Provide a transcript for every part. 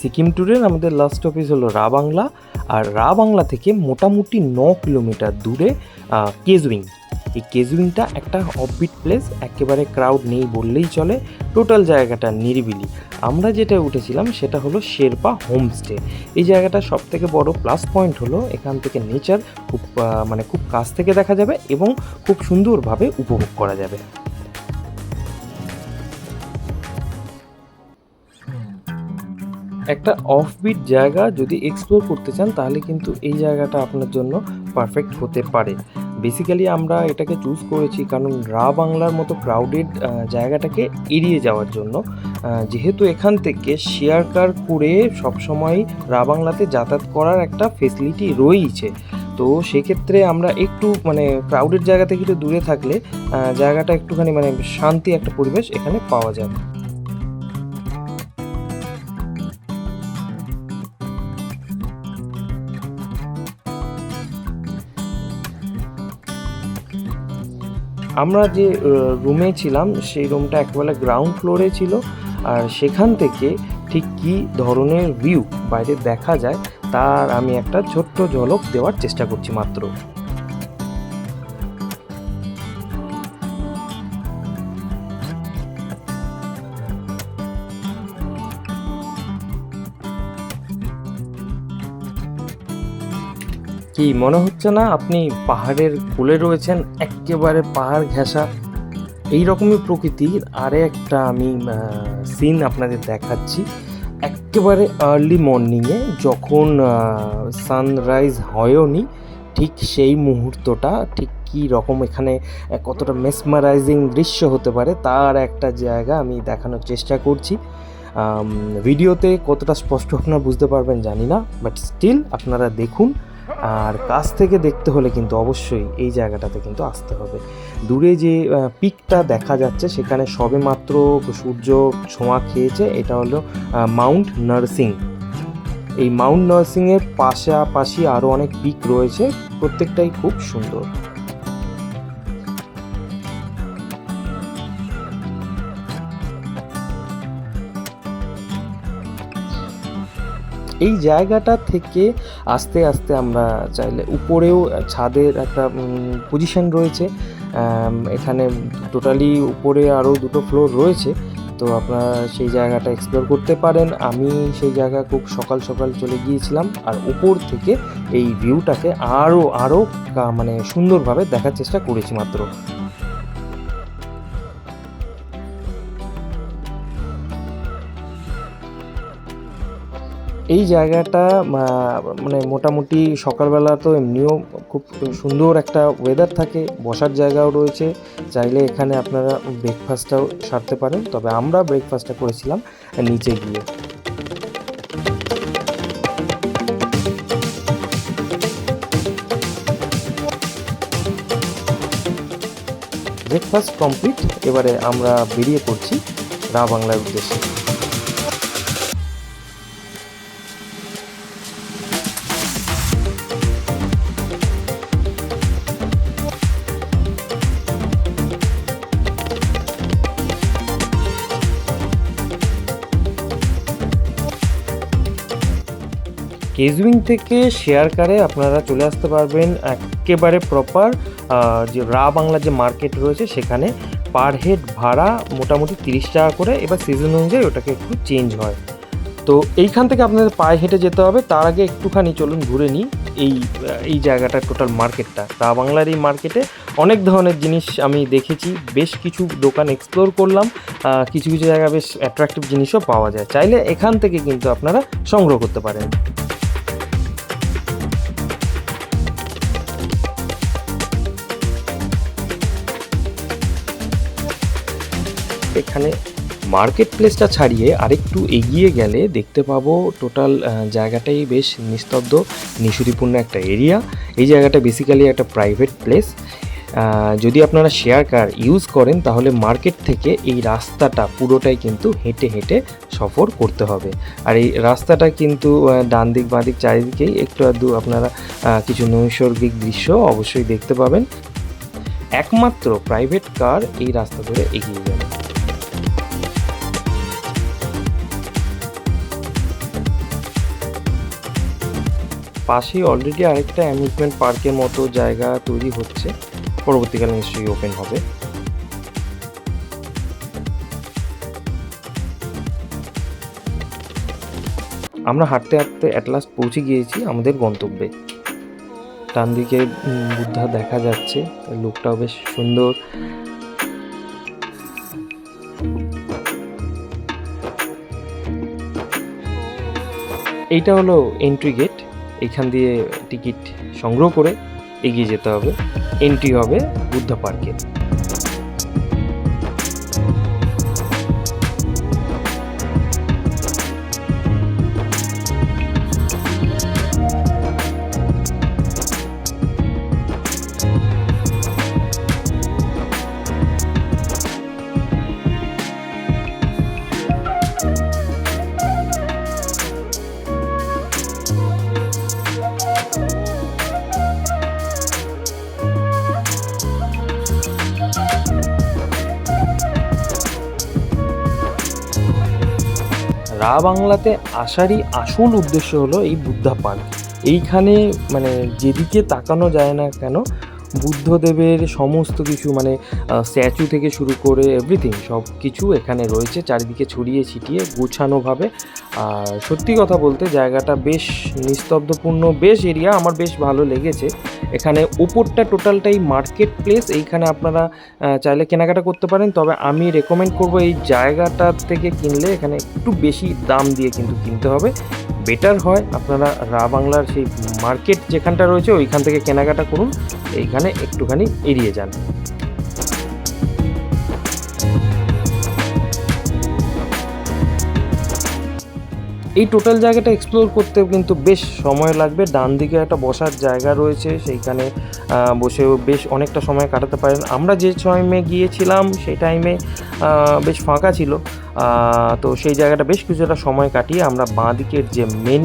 সিকিম ট্যুরের আমাদের last office হলো রা বাংলা, আর রা বাংলা থেকে মোটামুটি ন কিলোমিটার দূরে কেজুইং। এই কেজুইংটা একটা অফবিট প্লেস একেবারে ক্রাউড নেই বললেই চলে টোটাল জায়গাটা নিরিবিলি। আমরা যেটা উঠেছিলাম সেটা হলো শেরপা হোমস্টে এই জায়গাটা সব থেকে বড় প্লাস পয়েন্ট হলো এখান থেকে নেচার খুব মানে খুব কাছ থেকে দেখা যাবে এবং খুব সুন্দরভাবে উপভোগ করা যাবে। একটা অফবিট জায়গা যদি এক্সপ্লোর করতে চান, তাহলে কিন্তু এই জায়গাটা আপনার জন্য পারফেক্ট হতে পারে। বেসিক্যালি আমরা এটাকে চুজ করেছি কারণ রা বাংলার মতো ক্রাউডেড জায়গাটাকে এড়িয়ে যাওয়ার জন্য। যেহেতু এখান থেকে শেয়ার কার করে সবসময় রা বাংলাতে যাতায়াত করার একটা ফেসিলিটি রয়েইছে। তো সেক্ষেত্রে আমরা একটু মানে ক্রাউডেড জায়গা থেকে একটু দূরে থাকলে জায়গাটা একটুখানি মানে শান্তি একটা পরিবেশ এখানে পাওয়া যায় আমরা যে রুমে ছিলাম, সেই রুমটা একেবারে গ্রাউন্ড ফ্লোরে ছিল। আর সেখান থেকে ঠিক কী ধরনের ভিউ বাইরে দেখা যায়, তার আমি একটা ছোট্ট ঝলক দেওয়ার চেষ্টা করছি মাত্র। কি মনে হচ্ছে না আপনি পাহাড়ের কোলে রয়েছেন? একেবারে পাহাড় ঘেঁষা। এই রকমই প্রকৃতির আরে একটা আমি সিন আপনাদের দেখাচ্ছি। একেবারে আর্লি মর্নিংয়ে যখন সানরাইজ হয়ও নি ঠিক সেই মুহূর্তটা, ঠিক কী রকম এখানে কতটা মেসমারাইজিং দৃশ্য হতে পারে, তার একটা জায়গা আমি দেখানোর চেষ্টা করছি। ভিডিওতে কতটা স্পষ্ট আপনারা বুঝতে পারবেন জানি না বাট স্টিল আপনারা দেখুন। আর কাছ থেকে দেখতে হলে কিন্তু অবশ্যই এই জায়গাটাতে কিন্তু আসতে হবে। দূরে যে পিকটা দেখা যাচ্ছে সেখানে সবে মাত্র সূর্য ছোঁয়া খেয়েছে, এটা হলো মাউন্ট নার্সিং। এই মাউন্ট নার্সিংয়ের পাশাপাশি আরও অনেক পিক রয়েছে, প্রত্যেকটাই খুব সুন্দর। এই জায়গাটা থেকে আস্তে আস্তে আমরা চাইলে উপরেও ছাদের একটা পজিশন রয়েছে। এখানে টোটালি উপরে আরও দুটো ফ্লোর রয়েছে। তো আপনারা সেই জায়গাটা এক্সপ্লোর করতে পারেন। আমি সেই জায়গা খুব সকাল সকাল চলে গিয়েছিলাম। আর উপর থেকে এই ভিউটাকে আরও আরও মানে সুন্দরভাবে দেখার চেষ্টা করেছি মাত্র। এই জায়গাটা মানে মোটামুটি সকালবেলা তো এমনিও খুব সুন্দর একটা ওয়েদার থাকে, বসার জায়গাও রয়েছে। চাইলে এখানে আপনারা ব্রেকফাস্টটাও সারতে পারেন। তবে আমরা ব্রেকফাস্টটা করেছিলাম নিচে গিয়ে। ব্রেকফাস্ট কমপ্লিট এবারে আমরা বেরিয়ে পড়ছি রা বাংলার উদ্দেশ্যে। কেজুইং থেকে শেয়ার কারে আপনারা চলে আসতে পারবেন একেবারে প্রপার যে রা বাংলা যে মার্কেট রয়েছে সেখানে পার হেড ভাড়া মোটামুটি তিরিশ টাকা করে। এবার সিজন অনুযায়ী ওটাকে একটু চেঞ্জ হয়। তো এইখান থেকে আপনাদের পায়ে হেঁটে যেতে হবে। তার আগে একটুখানি চলুন ঘুরে নিই এই এই জায়গাটা টোটাল মার্কেটটা রা বাংলার এই মার্কেটে অনেক ধরনের জিনিস আমি দেখেছি। বেশ কিছু দোকান এক্সপ্লোর করলাম। কিছু কিছু জায়গায় বেশ অ্যাট্রাকটিভ জিনিসও পাওয়া যায়। চাইলে এখান থেকে কিন্তু আপনারা সংগ্রহ করতে পারেন। এখানে মার্কেট প্লেসটা ছাড়িয়ে আরেকটু এগিয়ে গেলে দেখতে পাবো টোটাল জায়গাটাই বেশ নিস্তব্ধ নিশুতিপূর্ণ একটা এরিয়া। এই জায়গাটা বেসিক্যালি একটা প্রাইভেট প্লেস যদি আপনারা শেয়ার কার ইউজ করেন, তাহলে মার্কেট থেকে এই রাস্তাটা পুরোটাই কিন্তু হেঁটে হেঁটে সফর করতে হবে। আর এই রাস্তাটা কিন্তু ডান দিক বাঁ দিক চারিদিকেই একটু আধটু আপনারা কিছু নৈসর্গিক দৃশ্য অবশ্যই দেখতে পাবেন। একমাত্র প্রাইভেট কার এই রাস্তা ধরে এগিয়ে যাবে পাশেই অলরেডি আরেকটা অ্যামিউজমেন্ট পার্কের মতো জায়গা তৈরি হচ্ছে। পরবর্তীকালে নিশ্চয়ই ওপেন হবে। আমরা হাঁটতে হাঁটতে অ্যাট লাস্ট পৌঁছে গিয়েছি আমাদের গন্তব্যে। ডান দিকে বুদ্ধা দেখা যাচ্ছে। লুকটাও বেশ সুন্দর। এইটা হলো এন্ট্রি গেট এখান দিয়ে টিকিট সংগ্রহ করে এগিয়ে যেতে হবে। এন্ট্রি হবে বুদ্ধা পার্কে। রা বাংলাতে আসারই আসল উদ্দেশ্য হলো এই বুদ্ধা পার্ক এইখানে মানে যেদিকে তাকানো যায় না কেন বুদ্ধদেবের সমস্ত কিছু মানে স্ট্যাচু থেকে শুরু করে এভরিথিং সব কিছু এখানে রয়েছে, চারিদিকে ছড়িয়ে ছিটিয়ে গোছানোভাবে। আর সত্যি কথা বলতে জায়গাটা বেশ নিস্তব্ধপূর্ণ, বেশ এরিয়া আমার বেশ ভালো লেগেছে। এখানে ওপরটা টোটালটাই মার্কেট প্লেস এইখানে আপনারা চাইলে কেনাকাটা করতে পারেন। তবে আমি রেকমেন্ড করব এই জায়গাটা থেকে কিনলে এখানে একটু বেশি দাম দিয়ে কিন্তু কিনতে হবে। বেটার হয় আপনারা রা বাংলার সেই মার্কেট যেখানটা রয়েছে, ওইখান থেকে কেনাকাটা করুন। এইখানে একটুখানি এড়িয়ে যান। এই টোটাল জায়গাটা এক্সপ্লোর করতে কিন্তু বেশ সময় লাগবে। ডান দিকে একটা বসার জায়গা রয়েছে, সেইখানে বসেও বেশ অনেকটা সময় কাটাতে পারেন। আমরা যে টাইমে গিয়েছিলাম, সেই টাইমে বেশ ফাঁকা ছিল। তো সেই জায়গাটা বেশ কিছুটা সময় কাটিয়ে আমরা বাঁ দিকের যে মেন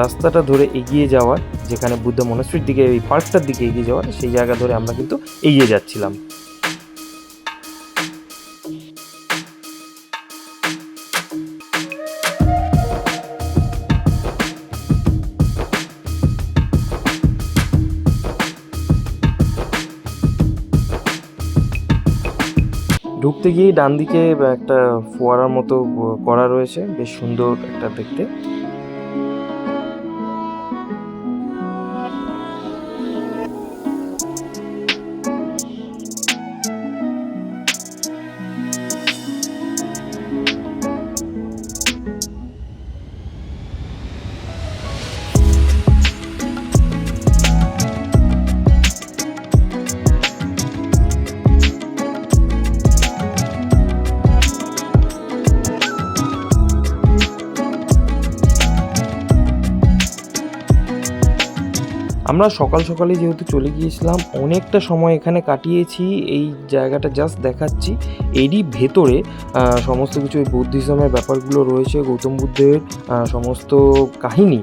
রাস্তাটা ধরে এগিয়ে যাওয়ার, যেখানে বুদ্ধ মনস্ত্রীর দিকে, এই পার্কটার দিকে এগিয়ে যাওয়ার, সেই জায়গা ধরে আমরা কিন্তু এগিয়ে যাচ্ছিলাম। ঢুকতে গিয়ে ডান দিকে একটা ফোয়ারার মতো করা রয়েছে। বেশ সুন্দর একটা দেখতে। আমরা সকাল সকালে যেহেতু চলে গিয়েছিলাম, অনেকটা সময় এখানে কাটিয়েছি। এই জায়গাটা জাস্ট দেখাচ্ছি। এরই ভেতরে সমস্ত কিছু এই বুদ্ধিজমের ব্যাপারগুলো রয়েছে, গৌতম বুদ্ধের সমস্ত কাহিনী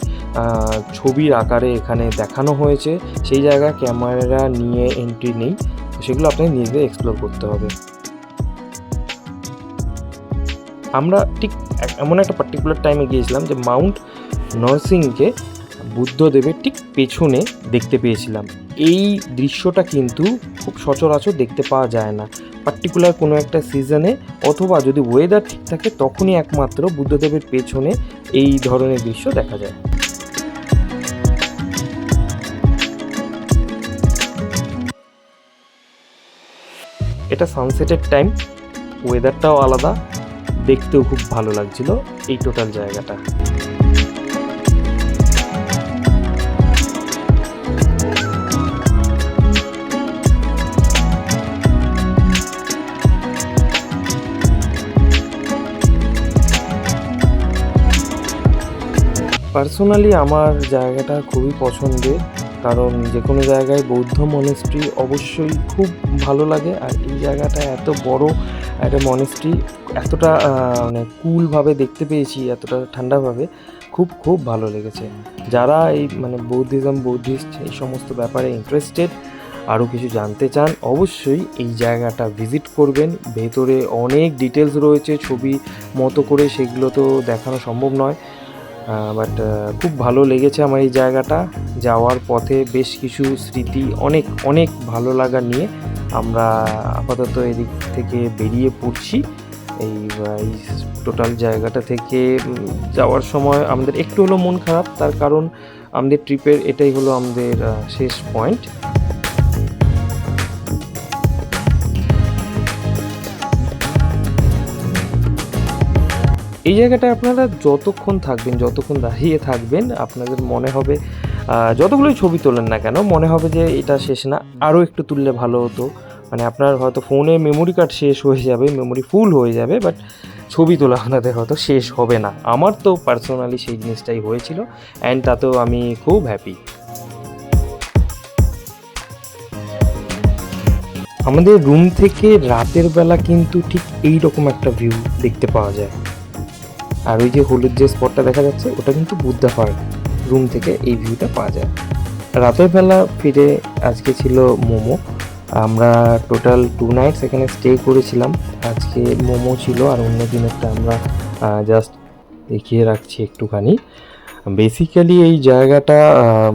ছবির আকারে এখানে দেখানো হয়েছে। সেই জায়গায় ক্যামেরা নিয়ে এন্ট্রি নেই, সেগুলো আপনাকে নিজেদের এক্সপ্লোর করতে হবে। আমরা ঠিক এমন একটা পার্টিকুলার টাইমে গিয়েছিলাম যে মাউন্ট নরসিংকে বুদ্ধদেবের ঠিক পেছনে দেখতে পেয়েছিলাম। এই দৃশ্যটা কিন্তু খুব সচরাচর দেখতে পাওয়া যায় না। পার্টিকুলার কোনো একটা সিজনে অথবা যদি ওয়েদার ঠিক থাকে, তখনই একমাত্র বুদ্ধদেবের পেছনে এই ধরনের দৃশ্য দেখা যায়। এটা সানসেটের টাইম ওয়েদারটাও আলাদা, দেখতেও খুব ভালো লাগছিল এই টোটাল জায়গাটা। পার্সোনালি আমার জায়গাটা খুবই পছন্দের, কারণ যে কোনো জায়গায় বৌদ্ধ মনেস্ট্রি অবশ্যই খুব ভালো লাগে, আর এই জায়গাটা এত বড় একটা মনেস্ট্রি এতটা মানে কুলভাবে দেখতে পেয়েছি, এতটা ঠান্ডাভাবে খুব খুব ভালো লেগেছে। যারা এই মানে বৌদ্ধিজম, বৌদ্ধিস্ট, এই সমস্ত ব্যাপারে ইন্টারেস্টেড আরও কিছু জানতে চান, অবশ্যই এই জায়গাটা ভিজিট করবেন। ভেতরে অনেক ডিটেলস রয়েছে, ছবি মতো করে সেগুলো তো দেখানো সম্ভব নয়। বাট খুব ভালো লেগেছে আমার এই জায়গাটা। যাওয়ার পথে বেশ কিছু স্মৃতি, অনেক অনেক ভালো লাগা নিয়ে আমরা আপাতত এদিক থেকে বেরিয়ে পড়ছি। এই টোটাল জায়গাটা থেকে যাওয়ার সময় আমাদের একটু হলো মন খারাপ, তার কারণ আমাদের ট্রিপের এটাই হলো আমাদের শেষ পয়েন্ট এই জায়গাটায় আপনারা যতক্ষণ থাকবেন, যতক্ষণ দাঁড়িয়ে থাকবেন, আপনাদের মনে হবে যতগুলোই ছবি তোলেন না কেন, মনে হবে যে এটা শেষ না। আরও একটু তুললে ভালো হতো। মানে আপনার হয়তো ফোনে মেমোরি কার্ড শেষ হয়ে যাবে মেমোরি ফুল হয়ে যাবে বাট ছবি তোলা আপনাদের হয়তো শেষ হবে না। আমার তো পার্সোনালি সেই জিনিসটাই হয়েছিল অ্যান্ড তাতেও আমি খুব হ্যাপি আমাদের রুম থেকে রাতের বেলা কিন্তু ঠিক এই রকম একটা ভিউ দেখতে পাওয়া যায়। আর ওই যে হলুদ যে স্পটটা দেখা যাচ্ছে, ওটা কিন্তু বুদ্ধা পার্ক রুম থেকে এই ভিউটা পাওয়া যায়। রাতের বেলা ফিরে আজকে ছিল মোমো। আমরা টোটাল টু নাইটস এখানে স্টে করেছিলাম। আজকে মোমো ছিল আর অন্য দিনেরটা আমরা জাস্ট দেখিয়ে রাখছি একটুখানি। বেসিক্যালি এই জায়গাটা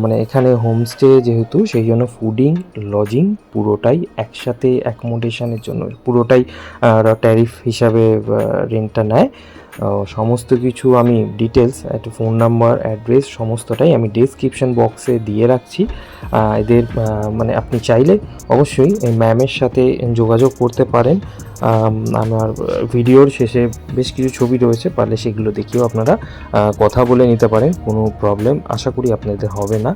মানে এখানে হোমস্টে যেহেতু, সেই জন্য ফুডিং লজিং পুরোটাই একসাথে অ্যাকোমোডেশনের জন্য, পুরোটাই ট্যারিফ হিসাবে রেন্টটা নেয়। সমস্ত কিছু আমি ডিটেলস একটা ফোন নাম্বার অ্যাড্রেস সমস্তটাই আমি ডিসক্রিপশন বক্সে দিয়ে রাখছি। এদের মানে আপনি চাইলে অবশ্যই এই ম্যামের সাথে যোগাযোগ করতে পারেন। আমার ভিডিওর শেষে বেশ কিছু ছবি রয়েছে, পারলে সেগুলো দেখেও আপনারা কথা বলে নিতে পারেন, কোনো প্রবলেম আশা করি আপনাদের হবে না।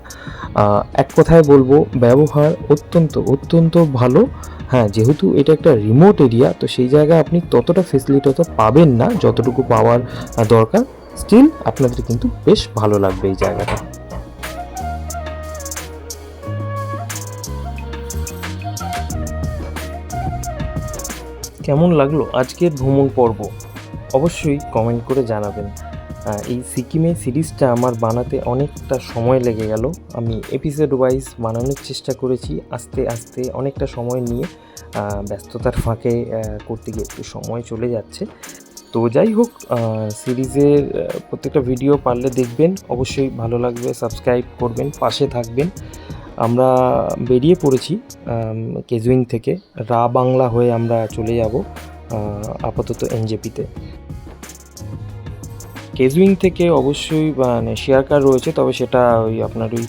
এক কথায় বলব, ব্যবহার অত্যন্ত অত্যন্ত ভালো। হ্যাঁ যেহেতু এটা একটা রিমোট এরিয়া তো সেই জায়গায় আপনি ততটা ফেসিলিটি তো পাবেন না, যতটুকু পাওয়ার দরকার। স্টিল আপনাদের কিন্তু বেশ ভালো লাগবে এই জায়গাটা। কেমন লাগল আজকের ভ্রমণ পর্ব? অবশ্যই কমেন্ট করে জানাবেন। এই সিকিমে সিরিজটা আমার বানাতে অনেকটা সময় লেগে গেল। আমি এপিসোড ওয়াইজ বানানোর চেষ্টা করেছি আস্তে আস্তে অনেকটা সময় নিয়ে। ব্যস্ততার ফাঁকে করতে গিয়ে একটু সময় চলে যাচ্ছে। তো যাই হোক সিরিজের প্রত্যেকটা ভিডিও পারলে দেখবেন। অবশ্যই ভালো লাগবে সাবস্ক্রাইব করবেন, পাশে থাকবেন। আমরা বেরিয়ে পড়েছি কেজুইং থেকে। রা বাংলা হয়ে আমরা চলে যাব আপাতত এনজেপিতে। কেজুইং থেকে অবশ্যই মানে শেয়ার কার রয়েছে, তবে সেটা ওই আপনার ওই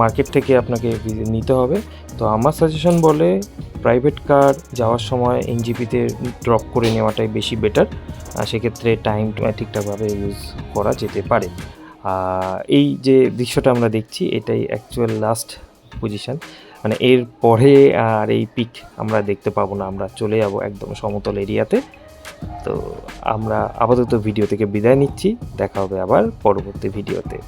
মার্কেট থেকে আপনাকে নিতে হবে। তো আমার সাজেশন বলে প্রাইভেট কার যাওয়ার সময় এনজিপিতে ড্রপ করে নেওয়াটাই বেশি বেটার সেক্ষেত্রে টাইম ঠিকঠাকভাবে ইউজ করা যেতে পারে। এই যে দৃশ্যটা আমরা দেখছি, এটাই অ্যাকচুয়াল লাস্ট পজিশান মানে এর পরে আর এই পিক আমরা দেখতে পাবো না, আমরা চলে যাব একদম সমতল এরিয়াতে। তো আমরা আপাতত ভিডিও থেকে বিদায় নিচ্ছি, দেখা হবে আবার পরবর্তী ভিডিওতে